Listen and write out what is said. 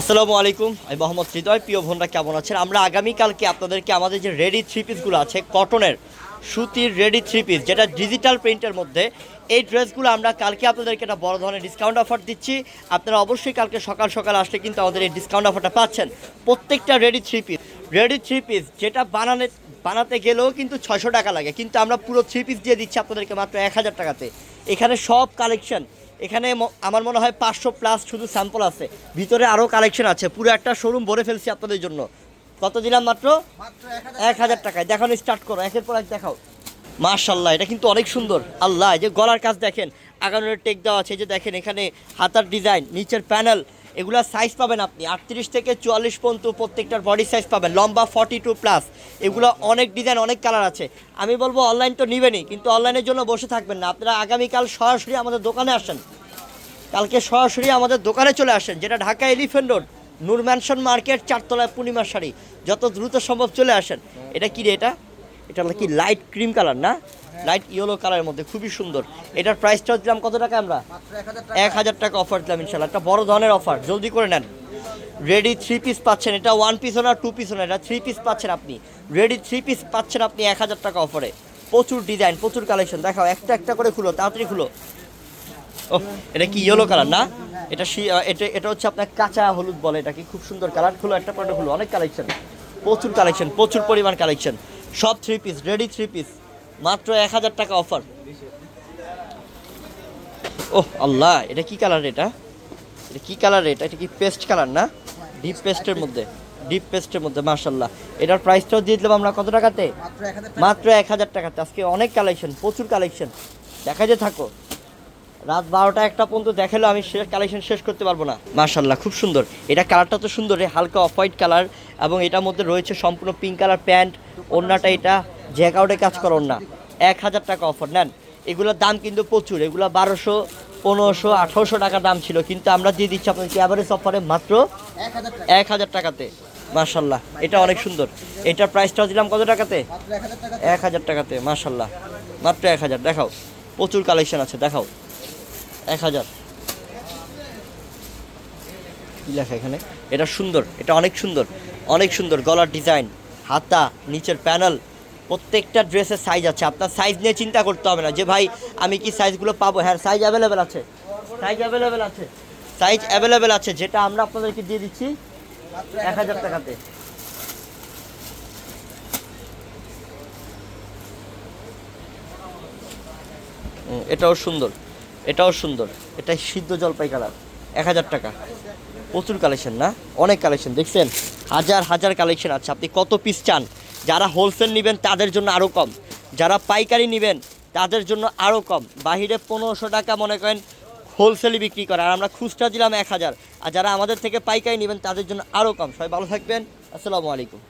আসসালামু আলাইকুম। আমি মোহাম্মদ হৃদয়, প্রিয় বোনরা কেমন আছেন? আমরা আগামীকালকে আপনাদেরকে আমাদের যে রেডি থ্রি পিসগুলো আছে, কটনের সুতির রেডি থ্রি পিস, যেটা ডিজিটাল প্রিন্টের মধ্যে, এই ড্রেসগুলো আমরা কালকে আপনাদেরকে একটা বড় ধরনের ডিসকাউন্ট অফার দিচ্ছি। আপনারা অবশ্যই কালকে সকাল সকাল আসলে কিন্তু আমাদের এই ডিসকাউন্ট অফারটা পাচ্ছেন। প্রত্যেকটা ready three piece ready three piece যেটা বানানে, বানাতে গেলেও কিন্তু ছয়শো টাকা লাগে, কিন্তু আমরা পুরো থ্রি পিস দিয়ে দিচ্ছি আপনাদেরকে মাত্র এক হাজার টাকাতে। এখানে সব কালেকশন এখানে আমার মনে হয় পাঁচশো প্লাস শুধু স্যাম্পল আছে। ভিতরে আরও কালেকশন আছে। পুরো একটা শোরুম ভরে ফেলছি আপনাদের জন্য। কত দিলাম মাত্র? এক হাজার টাকায়। দেখানো স্টার্ট করো। একের পর এক দেখাও। মার্শাল্লাহ এটা কিন্তু অনেক সুন্দর। আল্লাহ এই যে গলার কাজ দেখেন। আগানোর টেক দেওয়া আছে। এই যে দেখেন এখানে হাতার ডিজাইন নিচের প্যানেল এগুলা সাইজ পাবেন আপনি। আটত্রিশ থেকে চুয়াল্লিশ পর্যন্ত প্রত্যেকটার বডি সাইজ পাবেন। লম্বা ফর্টি টু প্লাস এগুলো অনেক ডিজাইন অনেক কালার আছে। আমি বলব অনলাইন তো নেবেনই, কিন্তু অনলাইনের জন্য বসে থাকবেন না। আপনারা আগামীকাল সরাসরি আমাদের দোকানে আসেন। কালকে সরাসরি আমাদের দোকানে চলে আসেন, যেটা Dhaka elephant road Noor mansion market চারতলায় পূর্ণিমার শাড়ি। যত দ্রুত সম্ভব চলে আসেন। এটা কি রে এটা? এটা কি লাইট ক্রিম কালার না? লাইট ইয়েলো কালারের মধ্যে, খুবই সুন্দর। এটার প্রাইসটা দিলাম কত টাকা আমরা? এক হাজার টাকা অফার দিলাম ইনশাল্লাহ একটা বড় ধরনের অফার জলদি করে নেন। রেডি থ্রি পিস পাচ্ছেন, এটা ওয়ান পিসও না টু পিসও না, এটা থ্রি পিস পাচ্ছেন আপনি। রেডি থ্রি পিস পাচ্ছেন আপনি এক হাজার টাকা অফারে প্রচুর ডিজাইন প্রচুর কালেকশন দেখাও, একটা একটা করে খুলো, তাড়াতাড়ি খুলো। ও এটা কি ইয়েলো কালার না? এটা এটা এটা হচ্ছে আপনার কাঁচা হলুদ বলে এটা কি খুব সুন্দর কালার খুলো, একটা পরে খুলো, অনেক কালেকশন প্রচুর কালেকশন প্রচুর পরিমাণ কালেকশন সব three piece ready three piece মাত্র এক হাজার টাকা অফার ও আল্লাহ এটা কি কালার এটা? এটা কি কালার এটা? এটা কি পেস্ট কালার না? ডিপ পেস্টের মধ্যে ডিপ পেস্টের মধ্যে মার্শাল্লাহ এটার প্রাইসটাও দিয়ে দিলাম আমরা কত টাকাতে? মাত্র এক হাজার টাকাতে। আজকে অনেক কালেকশন প্রচুর কালেকশন দেখা যে থাকো। রাত বারোটা একটা পর্যন্ত দেখালেও আমি শেষ কালেকশন শেষ করতে পারব না। মার্শাল্লাহ খুব সুন্দর। এটা কালারটা তো সুন্দর হালকা অফ হোয়াইট কালার এবং এটার মধ্যে রয়েছে সম্পূর্ণ পিঙ্ক কালার প্যান্ট, ওড়নাটা এটা জ্যাকাউটে কাজ করো না এক হাজার টাকা অফার নেন। এগুলোর দাম কিন্তু প্রচুর, এগুলো বারোশো, পনেরোশো, আঠারোশো টাকা দাম ছিল, কিন্তু আমরা দিয়ে দিচ্ছি আপনাকে অ্যাভারেজ অফারে মাত্র এক হাজার টাকাতে। মার্শাল্লাহ এটা অনেক সুন্দর। এটার প্রাইসটাও দিলাম কত টাকাতে? এক হাজার টাকাতে মার্শাল্লাহ মাত্র এক হাজার, দেখাও। প্রচুর কালেকশন আছে, দেখাও। এক হাজার। কি লেখা এখানে? এটা সুন্দর এটা অনেক সুন্দর অনেক সুন্দর গলার ডিজাইন হাতা নিচের প্যানেল প্রত্যেকটা ড্রেসের সাইজ আছে। আপনার সাইজ নিয়ে চিন্তা করতে হবে না যে ভাই আমি কি সাইজগুলো পাবো? হ্যাঁ সাইজ অ্যাভেলেবেল আছে। সাইজ অ্যাভেলেবেল আছে। সাইজ অ্যাভেলেবেল আছে যেটা আমরা আপনাদেরকে দিয়ে দিচ্ছি এক হাজার টাকাতে। এটাও সুন্দর। এটাও সুন্দর। এটা সিদ্ধ জলপাই কালার। এক হাজার টাকা। প্রচুর কালেকশন না? অনেক কালেকশন দেখছেন? হাজার হাজার কালেকশন আছে। আপনি কত পিস চান? যারা হোলসেল নেবেন, তাদের জন্য আরও কম। যারা পাইকারি নেবেন, তাদের জন্য আরও কম। বাহিরে পনেরোশো টাকা মনে করেন হোলসেলে বিক্রি করে। আর আমরা খুচরা দিলাম এক হাজার। আর যারা আমাদের থেকে পাইকারি নেবেন, তাদের জন্য আরও কম। সবাই ভালো থাকবেন। আসসালামু আলাইকুম।